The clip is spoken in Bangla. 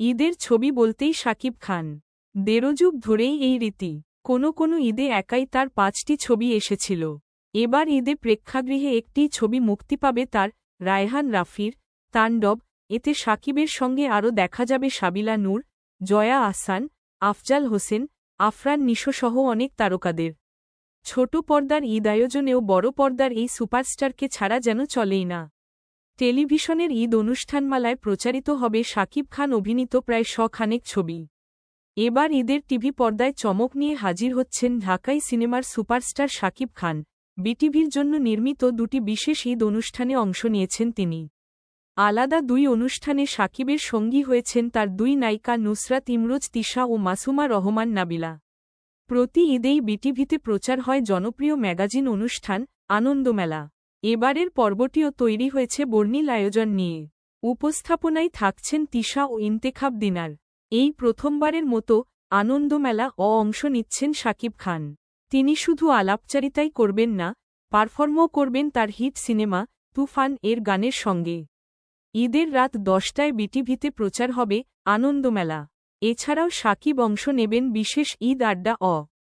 ঈদের ছবি বলতেই শাকিব খান দেড়যুগ ধরেই এই রীতি। কোনো কোনো ঈদে একাই তার পাঁচটি ছবি এসেছিল। এবার ঈদে প্রেক্ষাগৃহে একটি ছবি মুক্তি পাবে তার রায়হান রাফির, তাণ্ডব। এতে সাকিবের সঙ্গে আরও দেখা যাবে সাবিলা নূর, জয়া আহসান, আফজাল হোসেন, আফরান নিশোসহ অনেক তারকাদের। ছোট পর্দার ঈদ আয়োজনেও বড় পর্দার এই সুপারস্টারকে ছাড়া যেন চলেই না। টেলিভিশনের ঈদ অনুষ্ঠানমালায় প্রচারিত হবে শাকিব খান অভিনীত প্রায় শখানেক ছবি। এবার ঈদের টিভি পর্দায় চমক নিয়ে হাজির হচ্ছেন ঢাকাই সিনেমার সুপারস্টার শাকিব খান। বিটিভির জন্য নির্মিত দুটি বিশেষ ঈদ অনুষ্ঠানে অংশ নিয়েছেন তিনি। আলাদা দুই অনুষ্ঠানে সাকিবের সঙ্গী হয়েছেন তার দুই নায়িকা নুসরাত ইমরোজ, তিশা ও মাসুমা রহমান নাবিলা। প্রতি ঈদেই বিটিভিতে প্রচার হয় জনপ্রিয় ম্যাগাজিন অনুষ্ঠান আনন্দমেলা। এবারের পর্বটিও তৈরি হয়েছে বর্ণিল আয়োজন নিয়ে। উপস্থাপনায় থাকছেন তিশা ও ইন্তেখাব দিনার। এই প্রথমবারের মতো আনন্দমেলা অ অংশ নিচ্ছেন শাকিব খান। তিনি শুধু আলাপচারিতাই করবেন না, পারফর্মও করবেন তার হিট সিনেমা তুফান এর গানের সঙ্গে। ঈদের রাত দশটায় বিটিভিতে প্রচার হবে আনন্দমেলা। এছাড়াও সাকিব অংশ নেবেন বিশেষ ঈদ আড্ডা অ